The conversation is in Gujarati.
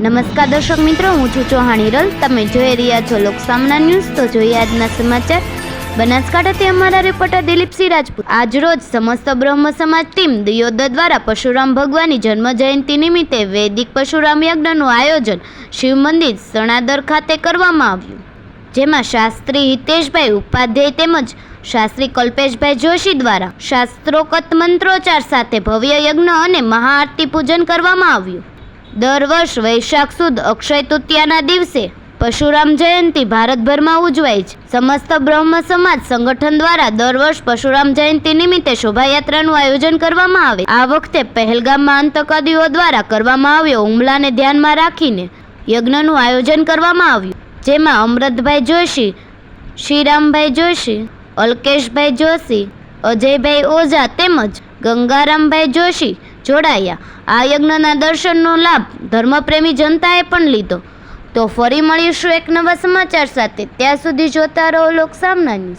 નમસ્કાર દર્શક મિત્રો, હું છું ચૌહાણ હિરલ. તમે જોઈ રહ્યા છો લોકસામના ન્યૂઝ. તો જોઈએ આજના સમાચાર. બનાસકાંઠાથી અમારા રિપોર્ટર દિલીપસિંહ રાજપૂત. આજરોજ સમસ્ત બ્રહ્મ સમાજ ટીમ દિયોદ દ્વારા પરશુરામ ભગવાનની જન્મ જયંતિ નિમિત્તે વૈદિક પરશુરામ યજ્ઞનું આયોજન શિવ મંદિર સણાદર ખાતે કરવામાં આવ્યું. જેમાં શાસ્ત્રી હિતેશભાઈ ઉપાધ્યાય તેમજ શાસ્ત્રી કલ્પેશભાઈ જોશી દ્વારા શાસ્ત્રોકત મંત્રોચ્ચાર સાથે ભવ્ય યજ્ઞ અને મહાઆરતી પૂજન કરવામાં આવ્યું. દર વર્ષ વૈશાખ સુદ અક્ષય તૃતીયાના દિવસે પશુરામ જયંતિ ભારતભરમાં ઉજવાય છે. સમસ્ત બ્રહ્મ સમાજ સંગઠન દ્વારા દર વર્ષ પશુરામ જયંતિ નિમિત્તે શોભાયાત્રાનું આયોજન કરવામાં આવે. આ વખતે પહેલગામમાં આતંકવાદીઓ દ્વારા કરવામાં આવ્યો હુમલાને ધ્યાનમાં રાખીને યજ્ઞનું આયોજન કરવામાં આવ્યું, જેમાં અમૃતભાઈ જોશી, શ્રીરામભાઈ જોશી, અલ્કેશભાઈ જોશી, અજયભાઈ ઓઝા તેમજ ગંગારામભાઈ જોશી જોડાયા. આ યજ્ઞના દર્શનનો લાભ ધર્મપ્રેમી જનતાએ પણ લીધો. તો ફરી મળીશું એક નવા સમાચાર સાથે. ત્યાં સુધી જોતા રહો લોક સામનાની